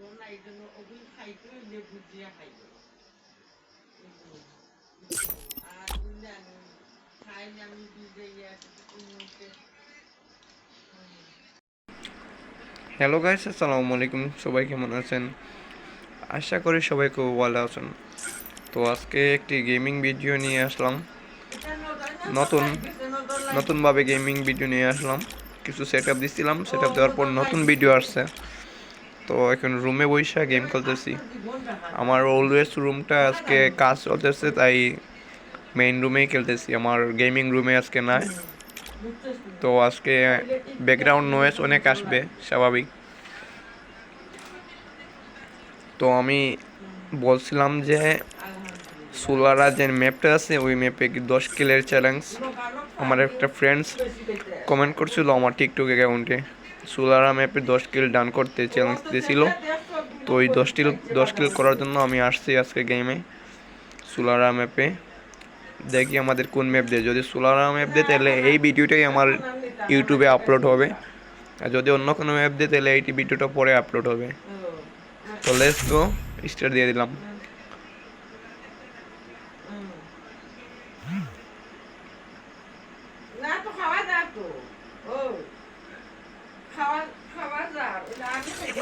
হলো না এই জন্য ওগুলো খাইতে লেবু দিয়ে খাইতো। আর জানি খাইলে আমি দুধে হ্যালো গাইস আসসালামু আলাইকুম সবাই কেমন আছেন? আশা করি সবাই খুব ভালো আছেন। তো আজকে একটি গেমিং ভিডিও নিয়ে আসলাম। নতুন নতুনভাবে গেমিং ভিডিও নিয়ে আসলাম। কিছু সেট আপ দিচ্ছিলাম সেট আপ দেওয়ার পর নতুন ভিডিও আসছে। তো এখন রুমে বসে গেম খেলতেছি। আমার অলওয়েজ রুমটা আজকে কাজ চলতেছে, তাই মেইন রুমেই খেলতেছি। আমার গেমিং রুমে আজকে নাই। তো আজকে ব্যাকগ্রাউন্ড নয়েজ অনেক আসবে, স্বাভাবিক। তো আমি বলছিলাম যে সোলারা যে ম্যাপটা আছে, ওই ম্যাপে দশ কিলের চ্যালেঞ্জ আমার একটা ফ্রেন্ডস কমেন্ট করছিল আমার টিকটক অ্যাকাউন্টে সোলারা ম্যাপে দশ কিল ডান করতে চ্যালেঞ্জ দিয়েছিল। তো ওই দশ কিল দশ কিল করার জন্য আমি আসছি আজকে গেমে সোলারা ম্যাপে দেখি আমাদের কোন ম্যাপ দেয়। যদি সোলারা ম্যাপ দেয়, তাহলে এই ভিডিওটাই আমার ইউটিউবে আপলোড হবে। আর যদি অন্য কোনো ম্যাপ দেয়, তাহলে এই ভিডিওটা পরে আপলোড হবে। তো লেটস গো স্টার্ট দিয়ে দিলাম।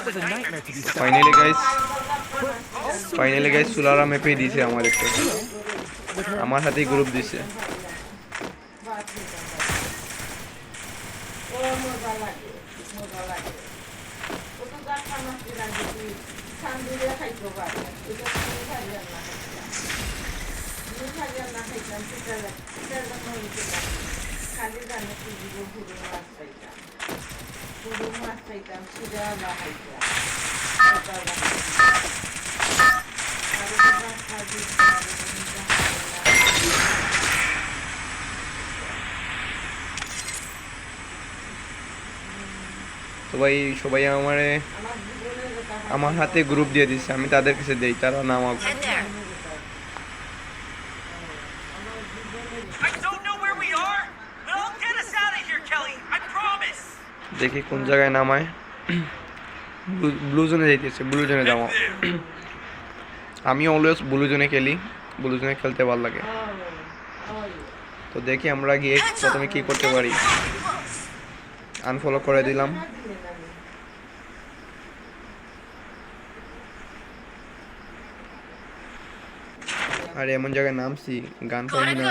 ফাইনালি গাইস ফাইনালি গাইস সোলারা ম্যাপে দিয়েছে আমাদেরকে আমার হাতেই গ্রুপ দিছে দিছি খালি জানে কি দিব পুরো মাছ সবাই আমারে আমার আমার হাতে গ্রুপ দিয়ে দিচ্ছে আমি তাদের কাছে দেই তারা নামাক। দেখি কোন জায়গায় নামায়। ব্লু জোনে যাইতেছে ব্লু জোনে যাব। আমি অলওয়েজ ব্লু জোনে খেলি, ব্লু জোনে খেলতে ভালো লাগে। তো দেখি আমরা গিয়ে প্রথমে কি করতে পারি। আনফলো করে দিলাম। আর এমন জায়গায় নামছি, গান পাই না।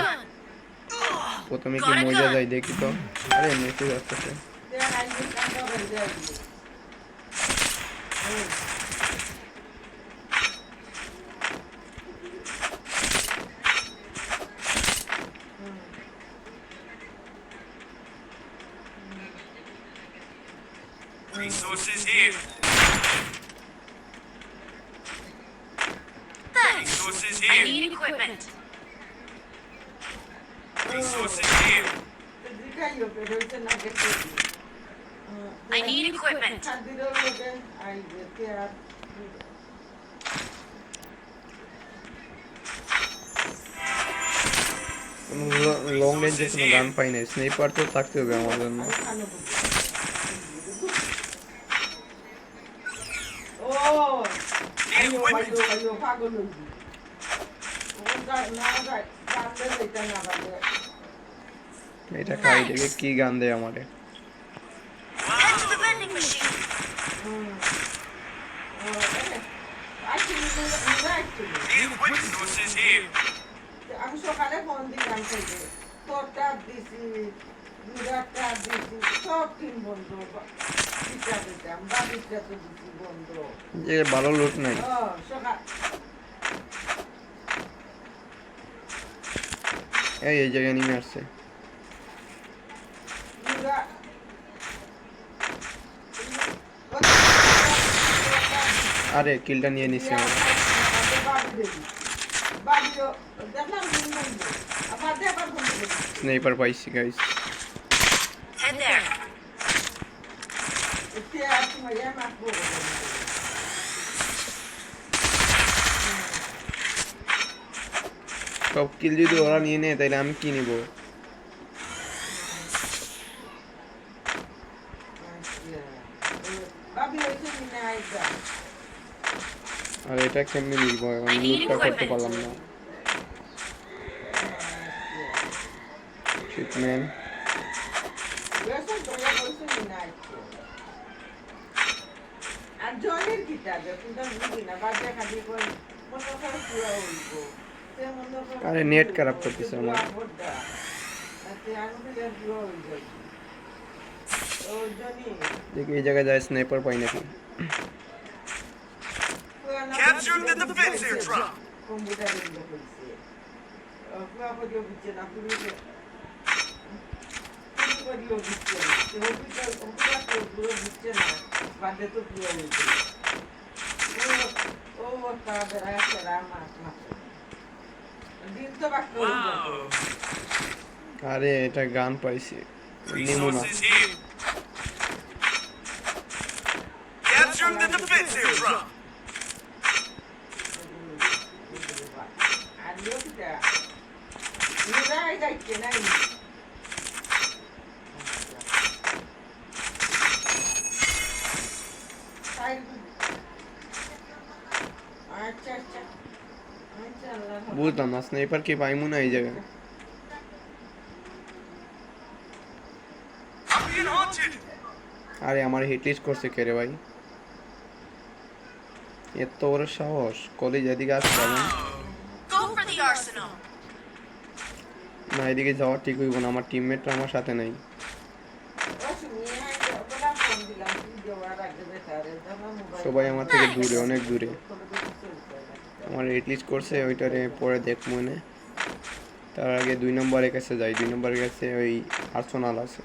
প্রথমে কি মজা যায় দেখি তো। আরে মেসেজ আসতেছে। Thank you. I need equipment. Long রেঞ্জে কোনো গান পাই নাই স্নেপার তো থাকতে হবে আমার জন্য না এটা খাই দেখে কি গান দেয় আমারে আমি সকালে দিছি সব তিন বন্ধ বন্ধ যে ভালো লুট নাই। এই এই জায়গায় নেমে আসছে দুরা আরে, কিলটা নিয়ে বন্ধ স্নেপার পাইছি গাইস সব কিল যদি ওরা নিয়ে নেয়, তাহলে আমি কি নিব বাবি হয়েছে কিনা আইসা আর এটা কেমনি নিব আমি লুটটা করতে পারলাম না ট্রিটমেন্ট বেসন তোমরা বলছো কি না একটু? আর জলের কি টাকা কিন্তু আমি বুঝি না বাচ্চা খালি করে মনে করে পুরা উঠব সে মনে করে আরে নেট খারাপ করতেছে আমার। পুরা ভোটটা। তাতে আমি তো আর পুরা হয়ে যাই ওই জন্যই দেখি এই জায়গায় যায় স্নাইপার পাই নাকি পুরা না Captured the পুরা defense হয়েছে। airdrop. কম্পিউটারে ইয়ে করছে। ও, পুরা করিও দিচ্ছে না, পুলিশে। পুরো করিও দিচ্ছে না। সে অফিসার- অফিসার তো পুরো দিচ্ছে না, বাদে তো পুরো হয়েছে। ও- ও তাদের আছে রামাত মাত্র। দিন তো বাক্য হয়ে যাবে। Wow. আরে এটা গান পাইছি নিমু না Resources here. Captured the defense airdrop. আর লোকটা নিজেরাই যাচ্ছে নাই আচ্ছা আচ্ছা আচ্ছা আল্লাহ হাফেজ। বুঝলাম না স্নাইপার কি পাইমু না এই জায়গায়. আরে আমার হিট লিস্ট করছে কে রে ভাই এত বড় সাহস কলেজ এদিকে আসতে না এদিকে যাওয়া ঠিক হইব না আমার টিমমেটরা আমার সাথে নাই। সবাই আমার থেকে দূরে অনেক দূরে। আমার লিস্ট করছে ওইটারে পরে দেখ মনে তার আগে দুই নম্বরের কাছে যাই, দুই নম্বরের কাছে ওই আর্সোনাল আছে।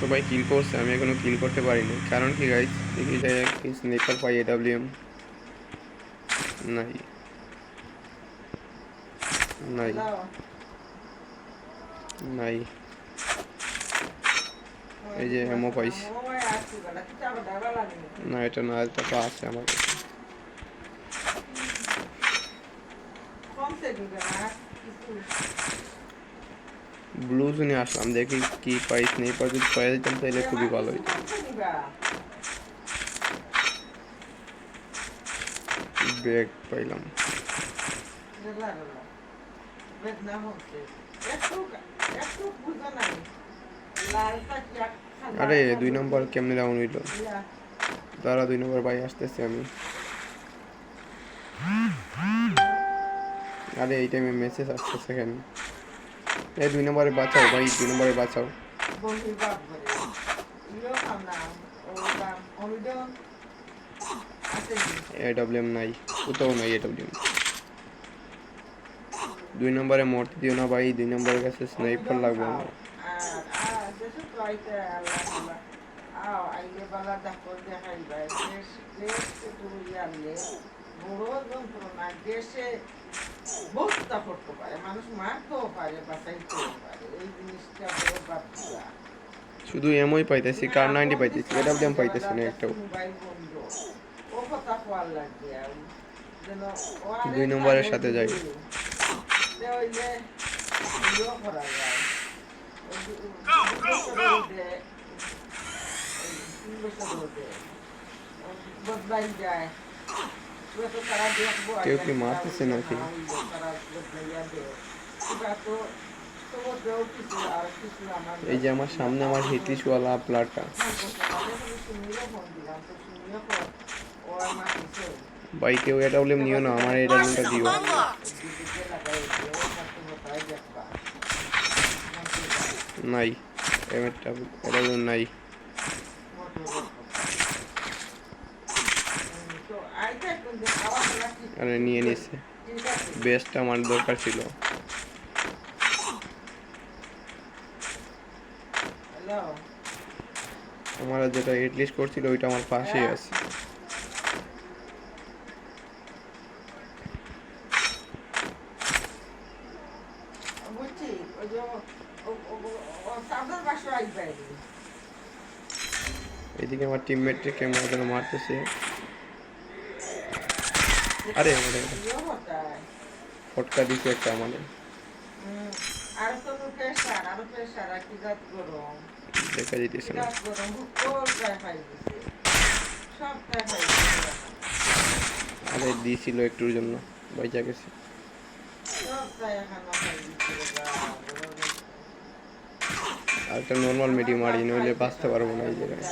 সবাই কিল করছে, আমি এখনও কিল করতে পারিনি। কারণ কি গাইস দেখি যে কি স্নেপার পাই এডাব্লিউএম নাই। নাই। নাই এই যে ডাবা লাগেনি। না এটা না তো আছে আমার। ব্লু জোনে আসলাম দেখি কি পাইস নেই পাই যদি পাই যেতাম তাহলে খুবই ভালো হইতো। ব্যাগ পাইলাম আরে দুই নম্বর কেমনে ডাউন হইল? দাঁড়া দুই নম্বর ভাই আসতেছি আমি। আরে এই টাইমে মেসেজ আসতেছে কেন? এই দুই নম্বরে বাঁচাও ভাই দুই নম্বরে বাঁচাও? এডব্লিউএম নাই কোথাও নাই এডব্লিউএম দুই নম্বরে মরতে দিও না ভাই, দুই নম্বরের কাছে স্নাইপার লাগবে বাচ্চা শুধু এমই পাইতেছি, কার নাইনটি পাইতেছি এডব্লিউএম পাইতেছি না একটাও দুই নম্বরের সাথে যাই। ওই যে ইয়েও করা যায় বদলাই কেউ কি মারতেছে নাকি? হইল, এই যে আমার সামনে আমার হিটিশওয়ালা প্লাটটা ভাই, কেউ এটা এডব্লিউএম নিও না, আমার এডব্লিউএমটা দিও। নাই এমএটা এডব্লিউএম নাই। আরে, নিয়ে নিছে। বেস্ট আমার দরকার ছিল। আমার যেটা এটলিস্ট করছিল, ওইটা আমার পাশেই আছে বুঝছি ওই যে সাবধান বাসা আসবে এদিকে আমার টিমমেটকে কেমন যেন মারতেছে। আরে আরে ফটকা দিছে একটা মানে দেখা দিছে আরে, দিছিল একটুর জন্য, বাইচা গেছে। সব প্রায় এখন পাই দিছে রে বাপ, গরমে। আর একটা নর্মাল মেডি মারি নইলে বাঁচতে পারব না এই জায়গায়।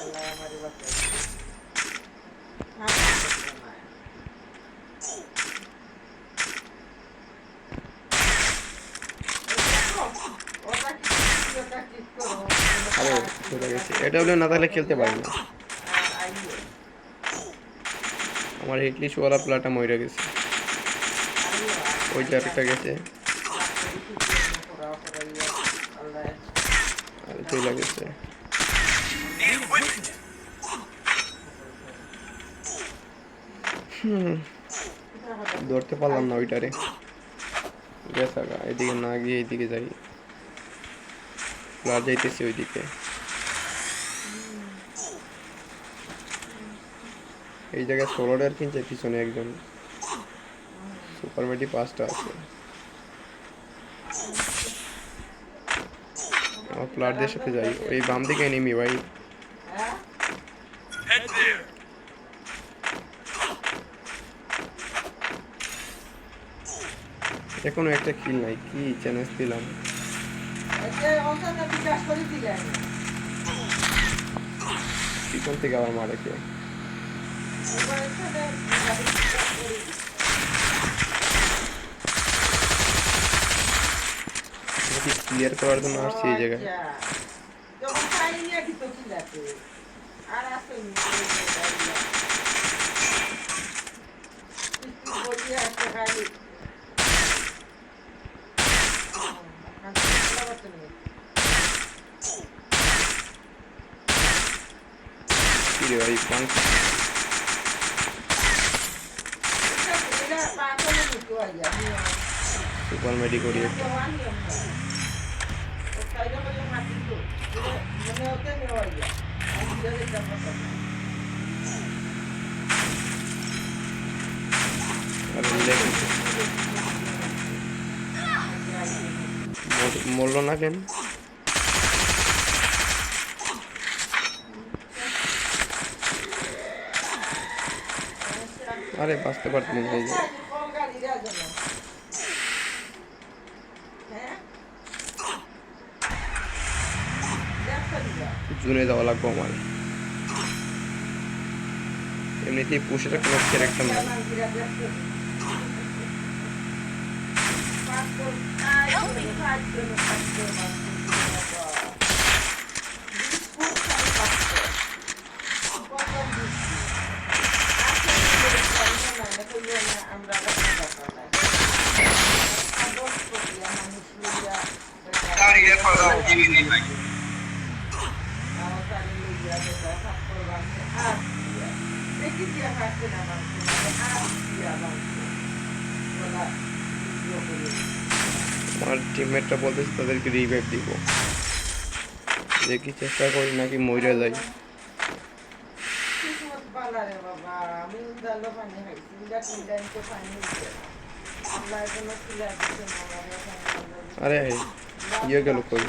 এটা হলে না তাহলে খেলতে পারি না। আমার হিটলিশ ওয়ালা প্লাটা মরে গেছে। ওই আরেকটা গেছে আর হুম, ধরতে পারলাম না ওইটারে। এদিকে না গিয়ে এইদিকে যাই। প্লাট যাইতেছি ওইদিকে। এই জায়গায় ষোলো ডেয়ার কিনছে পিছনে একজন। সুপার মেডি পাঁচটা আছে। প্লাটদের সাথে যাই ওই বাম দিকে নিমি ভাই. এখনও একটা কিল নাই কি চ্যালেঞ্জ দিলাম। পিছন থেকে আবার মারে কে ক্লিয়ার করার জন্য আসছি এই জায়গায়। ভাই পাঁচ সুপার মেডি করি একটা আর লেগ মরলো না কেন? আরে বাঁচতে না এই জুনে যাওয়া লাগবে আমার। এমনিতেই পুষেটা কোনো ক্যারেক্টার না আমার টিমমেটরা বলতেছে তাদেরকে রিভাইভ Lydia hakkına আমার টিমমেটরা বলতেছে তাদেরকে রিভাইভ দিব। দেখি চেষ্টা করি নাকি মরে যাই। আরে ইয়ে গেল কই?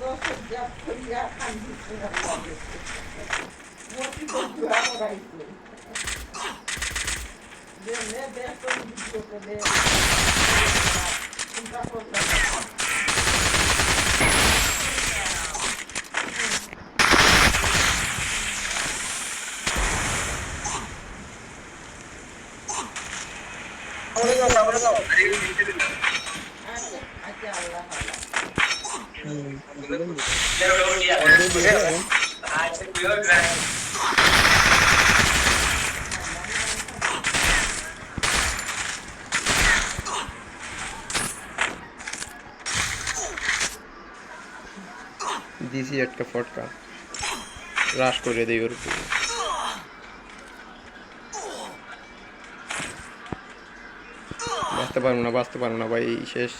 দশ হাজার Vou te procurar por aí. Deu né? Dessa de que eu também. Não tá procurando. Thank you. দিছি একটা ফটকা। রাশ করে দেই ওর উপরে। বাঁচতে পারব না বাঁচতে পারব না ভাই শেষ.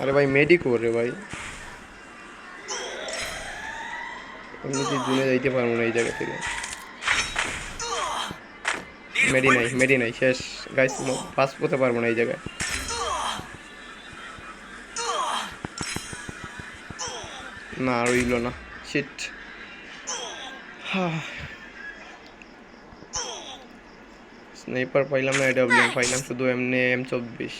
আরে ভাই মেডি রে ভাই। এমনিতে জুনে যাইতে পারব না এই জায়গা থেকে। মেডি নাই মেডি নাই শেষ। গাইস পাস করতে পারব না এই জায়গায়। না রইল না। শিট স্নাইপার পাইলাম না এডাব্লিউএম পাইলাম শুধু এমনি এম চব্বিশ!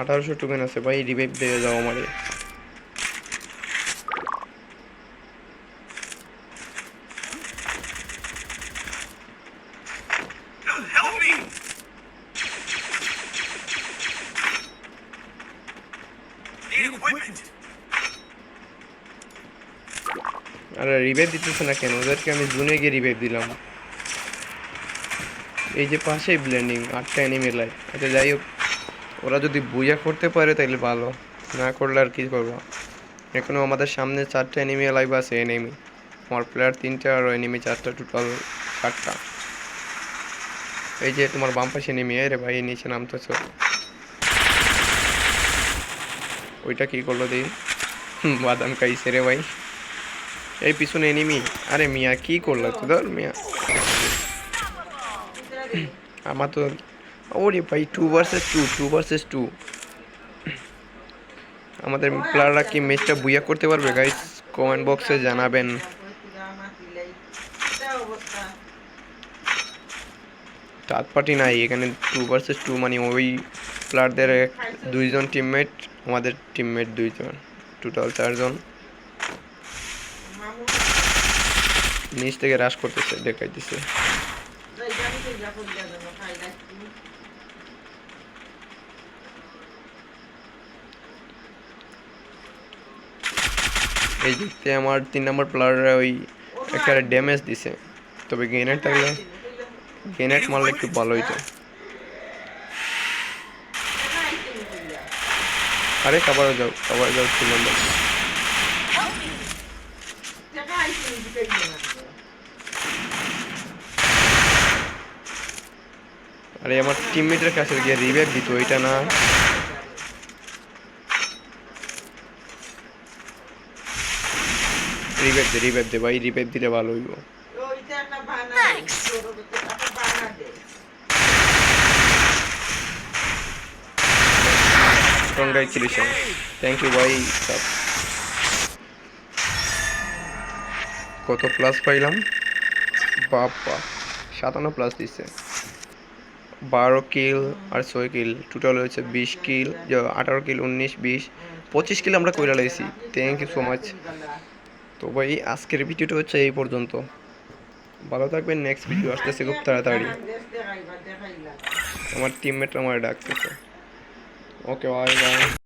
আঠারোশো টোকেন আছে ভাই রিভাইভ দিয়ে যাও আমারে Help me! Need equipment. আরে রিভাইভ দিতেছে না কেন? ওদেরকে আমি জুনে গিয়ে রিভাইভ দিলাম। এই যে পাশেই ব্লেন্ডিং আটটা এনিমি লাই আচ্ছা যাই হোক, ওরা যদি বুঝা করতে পারে তাহলে ভালো। না করলে আর কি করব? এখনও আমাদের সামনে চারটা এনিমি লাইভ আছে এনিমি আমার প্লেয়ার তিনটা আর এনিমি চারটা টোটাল চারটা। এই যে তোমার বাম পাশে এনিমি রে ভাই, নিচে নামতেছ। ওইটা কি করল দিই বাদাম খাইছে রে ভাই। এই পিছনে এনিমি। আরে মিয়া, কি করল তো ধর মিয়া। আমার তো ওরে ভাই two versus two two versus two আমাদের প্লেয়াররা কি ম্যাচটা বুইয়া করতে পারবে গাইস কমেন্ট বক্সে জানাবেন। অবস্থা পার্টি নাই, এখানে টু ভার্সেস টু মানে ওই প্লেয়ারদের দুইজন টিমমেট আমাদের টিমমেট দুইজন টোটাল চারজন। নিচ থেকে রাশ করতেছে, দেখাইতেছে। এই দিকতে আমার তিন নম্বর প্লেয়াররা ওই একটা ড্যামেজ দিছে। তবে গেনেট থাকলে গেনেট মারলে একটু ভালো হইতো। আরে কাবার যাও কাবার যাও তিন নম্বর Help me! টাকা আইসি দিতে গিয়ে না আরে আমার টিমমেটের কাছে গিয়ে রিভাইভ দিত ওইটা না। রিভাইভ দে রিভাইভ দে ভাই রিভাইভ দিলে ভালো হইব। ওইটা একটা বানা Thanks. একটা বানা দে কংগ্রাচুলেশন থ্যাংক ইউ ভাই কত প্লাস পাইলাম? বাপ্পা সাতান্ন প্লাস দিচ্ছে বারো কিল আর ছয় কিল। টোটাল হয়েছে বিশ কিল আঠারো কিল, উনিশ, বিশ, পঁচিশ কিল আমরা কইরা লাইছি। থ্যাংক ইউ সো মাচ তো ভাই, আজকের ভিডিওটা হচ্ছে এই পর্যন্ত। ভালো থাকবেন নেক্সট ভিডিও আসতেছে খুব তাড়াতাড়ি। আমার টিমমেট আমার ডাকতেছে। Okay bye bye